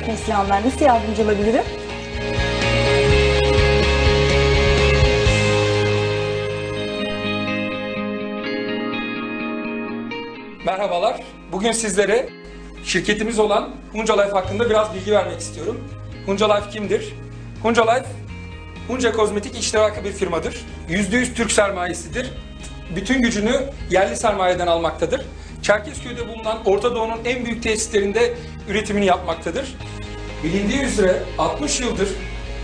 Hunca Life Neslihan'dan nasıl yardımcı olabilirim? Merhabalar. Bugün sizlere şirketimiz olan Hunca Life hakkında biraz bilgi vermek istiyorum. Hunca Life kimdir? Hunca Life, Hunca Kozmetik iştirakı bir firmadır. %100 Türk sermayesidir. Bütün gücünü yerli sermayeden almaktadır. Çerkezköy'de bulunan Orta Doğu'nun en büyük tesislerinde üretimini yapmaktadır. Bilindiği üzere 60 yıldır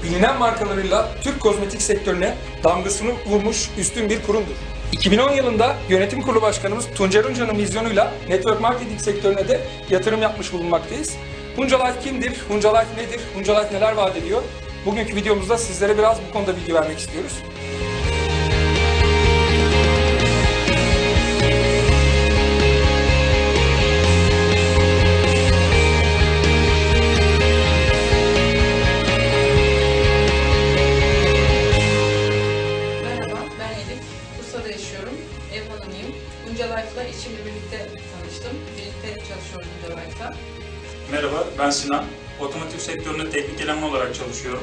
bilinen markalarıyla Türk kozmetik sektörüne damgasını vurmuş üstün bir kurumdur. 2010 yılında yönetim kurulu başkanımız Tuncer Unca'nın vizyonuyla network marketing sektörüne de yatırım yapmış bulunmaktayız. Hunca Life kimdir? Hunca Life nedir? Hunca Life neler vaat ediyor? Bugünkü videomuzda sizlere biraz bu konuda bilgi vermek istiyoruz. Sinan. Otomotiv sektöründe teknik eleman olarak çalışıyorum.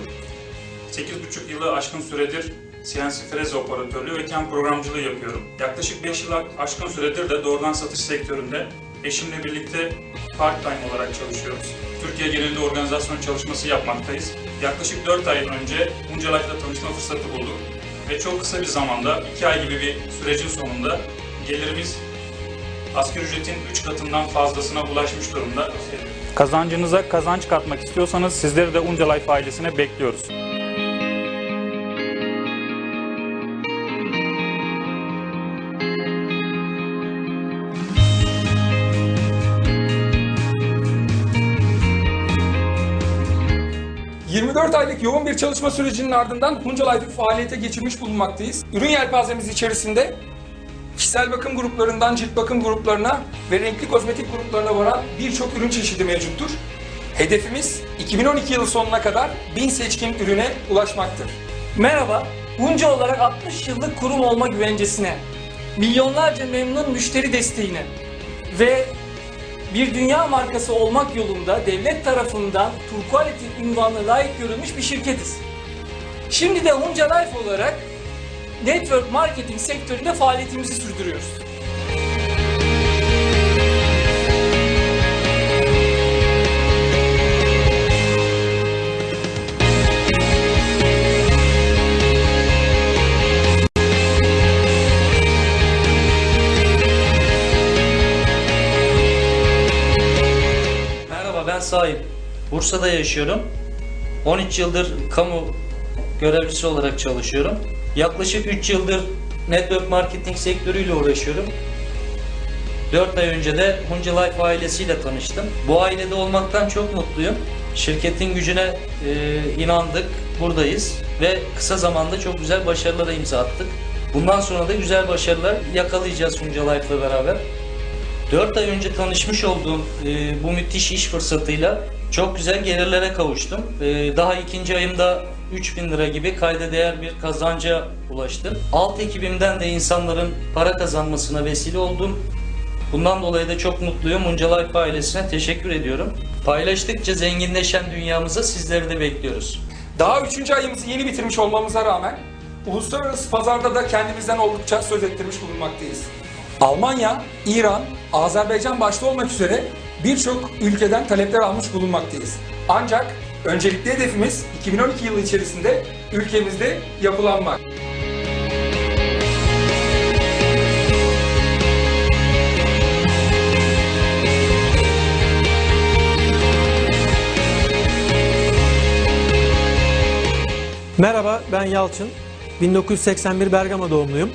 8,5 yılı aşkın süredir CNC freze operatörlüğü ve CAM programcılığı yapıyorum. Yaklaşık 5 yılı aşkın süredir de doğrudan satış sektöründe eşimle birlikte part-time olarak çalışıyoruz. Türkiye genelinde organizasyon çalışması yapmaktayız. Yaklaşık 4 ay önce Bunca Life'la tanışma fırsatı bulduk ve çok kısa bir zamanda, 2 ay gibi bir sürecin sonunda gelirimiz asgari ücretin 3 katından fazlasına ulaşmış durumda. Kazancınıza kazanç katmak istiyorsanız sizleri de Unca Life ailesine bekliyoruz. Hı. 24 aylık yoğun bir çalışma sürecinin ardından Hunca Life'ı faaliyete geçirmiş bulunmaktayız. Ürün yelpazemiz içerisinde kişisel bakım gruplarından cilt bakım gruplarına ve renkli kozmetik gruplarına varan birçok ürün çeşidi mevcuttur. Hedefimiz 2012 yılı sonuna kadar 1000 seçkin ürüne ulaşmaktır. Merhaba, Bunca olarak 60 yıllık kurum olma güvencesine, milyonlarca memnun müşteri desteğine ve bir dünya markası olmak yolunda devlet tarafından Turquality ünvanına layık görülmüş bir şirketiz. Şimdi de Hunca Life olarak network marketing sektöründe faaliyetimizi sürdürüyoruz. Merhaba ben Sahip. Bursa'da yaşıyorum. 13 yıldır kamu görevlisi olarak çalışıyorum. Yaklaşık 3 yıldır network marketing sektörüyle uğraşıyorum. 4 ay önce de Hunca Life ailesiyle tanıştım. Bu ailede olmaktan çok mutluyum. Şirketin gücüne e, inandık, buradayız ve kısa zamanda çok güzel başarılara imza attık. Bundan sonra da güzel başarılar yakalayacağız Hunca Life'la beraber. 4 ay önce tanışmış olduğum e, bu müthiş iş fırsatıyla çok güzel gelirlere kavuştum. E, daha ikinci ayımda 3000 lira gibi kayda değer bir kazanca ulaştım. Alt ekibimden de insanların para kazanmasına vesile oldum. Bundan dolayı da çok mutluyum. Unca Life ailesine teşekkür ediyorum. Paylaştıkça zenginleşen dünyamıza sizleri de bekliyoruz. Daha 3. ayımızı yeni bitirmiş olmamıza rağmen uluslararası pazarda da kendimizden oldukça söz ettirmiş bulunmaktayız. Almanya, İran, Azerbaycan başta olmak üzere birçok ülkeden talepler almış bulunmaktayız. Ancak öncelikli hedefimiz 2012 yılı içerisinde ülkemizde yapılanmak. Merhaba, ben Yalçın. 1981 Bergama doğumluyum.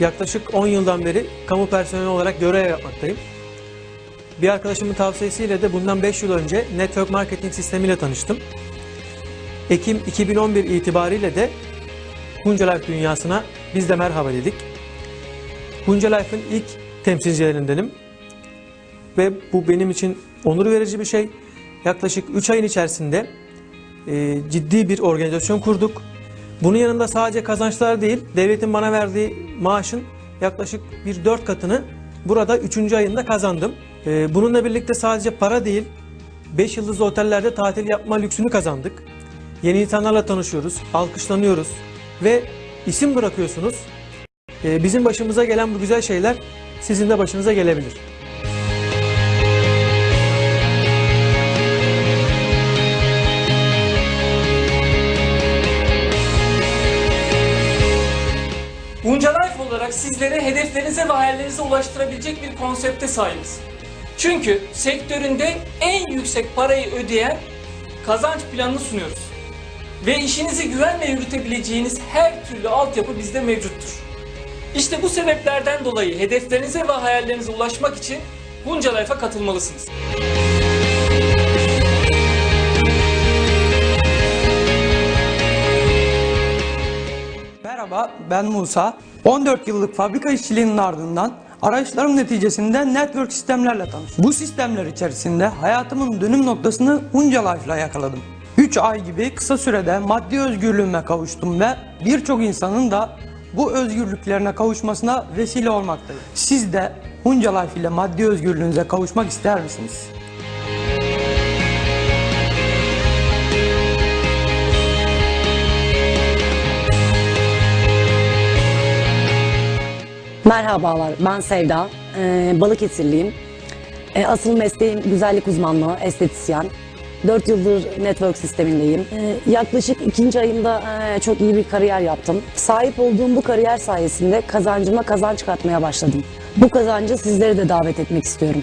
Yaklaşık 10 yıldan beri kamu personeli olarak görev yapmaktayım. Bir arkadaşımın tavsiyesiyle de bundan 5 yıl önce network marketing sistemiyle tanıştım. Ekim 2011 itibariyle de Hunca Life dünyasına biz de merhaba dedik. Hunca Life'ın ilk temsilcilerindenim. Ve bu benim için onur verici bir şey. Yaklaşık 3 ayın içerisinde e, ciddi bir organizasyon kurduk. Bunun yanında sadece kazançlar değil, devletin bana verdiği maaşın yaklaşık bir dört katını burada üçüncü ayında kazandım. E, bununla birlikte sadece para değil, 5 yıldızlı otellerde tatil yapma lüksünü kazandık. Yeni insanlarla tanışıyoruz, alkışlanıyoruz ve isim bırakıyorsunuz. Ee, Bizim başımıza gelen bu güzel şeyler sizin de başınıza gelebilir. Bunca Life olarak sizlere hedeflerinize ve hayallerinize ulaştırabilecek bir konsepte sahibiz. Çünkü sektöründe en yüksek parayı ödeyen kazanç planını sunuyoruz. Ve işinizi güvenle yürütebileceğiniz her türlü altyapı bizde mevcuttur. İşte bu sebeplerden dolayı hedeflerinize ve hayallerinize ulaşmak için Bunca Life'a katılmalısınız. Merhaba, ben Musa. 14 yıllık fabrika işçiliğinin ardından arayışlarım neticesinde network sistemlerle tanıştım. Bu sistemler içerisinde hayatımın dönüm noktasını Hunca Life'la yakaladım. 3 ay gibi kısa sürede maddi özgürlüğüme kavuştum ve birçok insanın da bu özgürlüklerine kavuşmasına vesile olmaktayım. Siz de Hunca Life ile maddi özgürlüğünüze kavuşmak ister misiniz? Merhabalar, ben Sevda. Ee, Balıkesirliyim. Ee, asıl mesleğim güzellik uzmanlığı, estetisyen. 4 yıldır network sistemindeyim. Ee, yaklaşık ikinci ayımda e, çok iyi bir kariyer yaptım. Sahip olduğum bu kariyer sayesinde kazancıma kazanç katmaya başladım. Bu kazancı sizlere de davet etmek istiyorum.